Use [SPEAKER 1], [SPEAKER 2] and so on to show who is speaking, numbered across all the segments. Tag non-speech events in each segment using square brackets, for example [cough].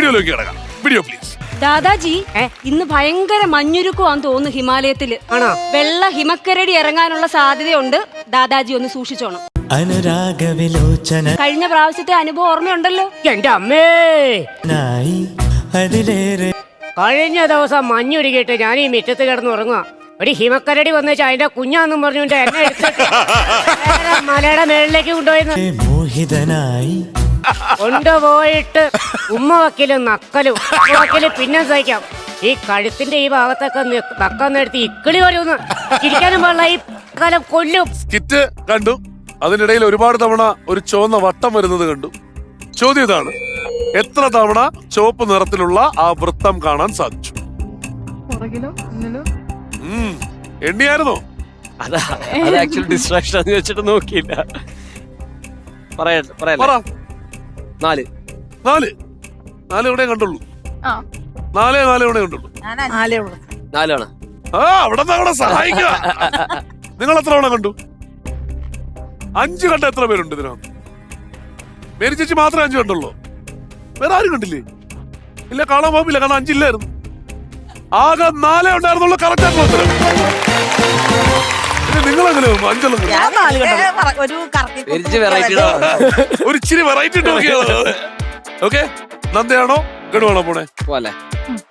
[SPEAKER 1] വീഡിയോയിലേക്ക് കിടക്കാം. Video please
[SPEAKER 2] ദാദാജി? ഇന്ന് ഭയങ്കര മഞ്ഞുരുക്കുവാന്ന് തോന്നുന്നു ഹിമാലയത്തിൽ.
[SPEAKER 3] ആണോ?
[SPEAKER 2] വെള്ള ഹിമക്കരടി ഇറങ്ങാനുള്ള സാധ്യതയുണ്ട്. ദാദാജി ഒന്ന് സൂക്ഷിച്ചോണം.
[SPEAKER 4] അനുരാഗവിലോചന.
[SPEAKER 2] കഴിഞ്ഞ പ്രാവശ്യത്തെ അനുഭവം ഓർമ്മയുണ്ടല്ലോ?
[SPEAKER 3] എന്റെ അമ്മേ!
[SPEAKER 4] അതിലേറെ
[SPEAKER 3] കഴിഞ്ഞ ദിവസം മഞ്ഞുരുകിയിട്ട് ഞാൻ ഈ മുറ്റത്ത് കിടന്ന് ഉറങ്ങുക ഒരു ഹിമക്കരടി വന്നേച്ച് അതിന്റെ കുഞ്ഞാന്നും പറഞ്ഞുകൊണ്ട് എന്നെ [laughs] മലയുടെ മേളിലേക്ക് കൊണ്ടുപോയി
[SPEAKER 4] മോഹിതനായി
[SPEAKER 3] കൊണ്ടുപോയിട്ട് ഉമ്മ വക്കലും നക്കലും ഉമ്മ വക്കൽ പിന്നെ സഹിക്കാം. ഈ കഴുത്തിന്റെ ഈ ഭാഗത്തൊക്കെ നക്കാൻ നേരത്ത് ഇക്കിളി വരുമെന്ന് ചിരിക്കാനും പാടില്ല. ഈ കാലം കൊല്ലും.
[SPEAKER 1] കിറ്റ് കണ്ടു. അതിനിടയിൽ ഒരുപാട് തവണ ഒരു ചുവന്ന വട്ടം വരുന്നത് കണ്ടു. ചോദ്യം ഇതാണ്. എത്ര തവണ ചുവപ്പ് നിറത്തിലുള്ള ആ വൃത്തം കാണാൻ സാധിച്ചു. എണ്ണിയായിരുന്നോ?
[SPEAKER 5] അതാ അത് ആക്ച്വലി ഡിസ്ട്രാക്ഷൻ എന്ന് വെച്ചിട്ട് നോക്കിയില്ല. പറയാ
[SPEAKER 1] പറ.
[SPEAKER 5] പറയല്ലേ നാല്.
[SPEAKER 1] നാല്. നാല് ഇവിടെ കണ്ടുള്ളൂ? നാലേ നാല് ഇവിടെ കണ്ടുള്ളൂ?
[SPEAKER 5] നാലാണ്?
[SPEAKER 1] ആ അവിടെ നിന്ന് അവിടെ സഹായിക്കുക. നിങ്ങൾ എത്ര തവണ കണ്ടു? അഞ്ച് കണ്ട എത്ര പേരുണ്ട് ഇതിനകത്ത്? മേരി ചേച്ചി മാത്രമേ അഞ്ച് കണ്ടുള്ളൂ. വേറെ ആരും കണ്ടില്ലേ? ഇല്ല കാണാൻ പോകില്ല കാരണം അഞ്ചില്ലായിരുന്നു. ആകെ നാലേ ഉണ്ടായിരുന്നുള്ളൂ കറക്റ്റ് ആയിട്ടുള്ള ഉത്തരം. എങ്ങനെ അഞ്ചെണ്ണം കണ്ടു?
[SPEAKER 6] ഒരു കറക്കി
[SPEAKER 1] ഒരു ഇച്ചിരി വെറൈറ്റി നോക്കിയാണ് ഓക്കെ നന്ദയാണോ? ഗഡുവാണോ പോണേ?
[SPEAKER 5] പോലെ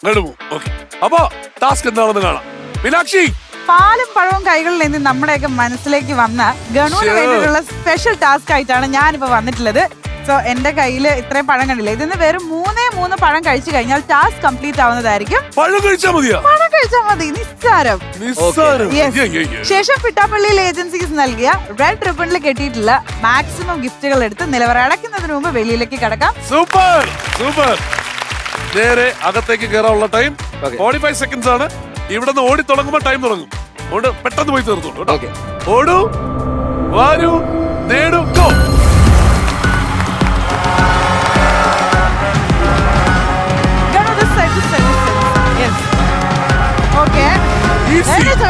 [SPEAKER 1] ഗഡുമോ ഓക്കെ അപ്പോ ടാസ്ക് എന്താണെന്ന് കാണാം. മീനാക്ഷി!
[SPEAKER 6] പാലും പഴവും കൈകളിൽ നിന്ന് നമ്മുടെയൊക്കെ മനസ്സിലേക്ക് വന്ന ഗണുവിന്. വേണ്ടിയിട്ടുള്ള സ്പെഷ്യൽ ടാസ്ക് ആയിട്ടാണ് ഞാനിപ്പോ വന്നിട്ടുള്ളത്. സോ എന്റെ കയ്യിൽ ഇത്രയും പഴം കണ്ടില്ല? ഇതിന് വെറും മൂന്നേ മൂന്ന് പഴം കഴിച്ചു കഴിഞ്ഞാൽ ടാസ്ക് കംപ്ലീറ്റ് ആവുന്നതായിരിക്കും.
[SPEAKER 1] പഴം കഴിച്ചാൽ മതിയാ?
[SPEAKER 6] പഴം കഴിച്ചാൽ മതി. നിസ്സാരം.
[SPEAKER 1] നിസ്സാരം.
[SPEAKER 6] Yes. ശേഷം പിട്ടാപ്പള്ളിയിൽ ഏജൻസീസ് നൽകിയ റെഡ് റിബണിൽ കെട്ടിയിട്ടുള്ള മാക്സിമം ഗിഫ്റ്റുകൾ എടുത്ത് നിലവറ അടയ്ക്കുന്നതിന് മുമ്പ് വെളിയിലേക്ക് കടക്കാം.
[SPEAKER 1] സൂപ്പർ സൂപ്പർ നേരെ അകത്തേക്ക് കയറാനുള്ള time
[SPEAKER 5] Okay.
[SPEAKER 1] Forty five seconds ആണ്. ഇവിടെ നിന്ന് ഓടി തുടങ്ങുമ്പോൾ ടൈം തുടങ്ങും അതുകൊണ്ട് പെട്ടെന്ന് പോയി തീർത്തോളൂ കേട്ടോ. ഓടൂ വാരൂ നേടൂ ഗോ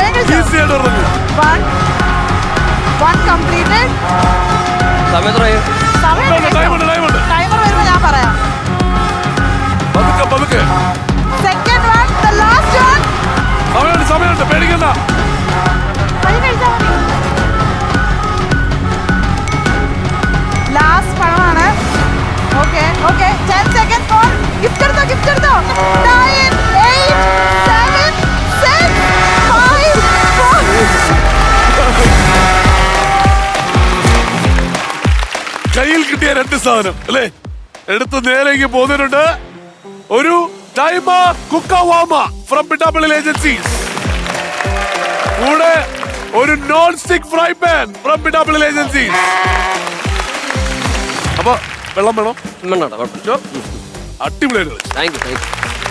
[SPEAKER 1] ഈസി
[SPEAKER 6] വേഗം കഴിച്ചോ, വേഗം കഴിച്ചോ.
[SPEAKER 1] ഈസി ആയിട്ട് ഇറങ്ങും
[SPEAKER 6] One. One completed.
[SPEAKER 5] സമയം എത്രയായി?
[SPEAKER 6] സമയം
[SPEAKER 1] ടൈം ഉണ്ട് ടൈം ഉണ്ട്
[SPEAKER 6] ടൈമർ വരുമ്പോ ഞാൻ പറയാം.
[SPEAKER 1] പതുക്കെ പതുക്കെ.
[SPEAKER 6] Second one the last one
[SPEAKER 1] സമയമുണ്ട് സമയമുണ്ട്. പേടിക്കണ്ട.
[SPEAKER 6] ലാസ്റ്റ് പഴമാണ് okay okay ten second for gift എടുത്തോ ഗിഫ്റ്റ് എടുത്തോ?
[SPEAKER 1] കയ്യിൽ കിട്ടിയ രണ്ട് സാധനം അല്ലേ? എടുത്ത് നേരേക്ക് പോകുന്നതിനുണ്ട് ഒരു ടൈമ കുക്കവാമ ഫ്രം പിട്ടാപ്പള്ളി ഏജൻസീസ് കൂടെ ഒരു non stick fry pan from Pittappally agencies അപ്പൊ വെള്ളം വേണോ. അടിപൊളിയായിട്ട്.
[SPEAKER 5] Thank you thank you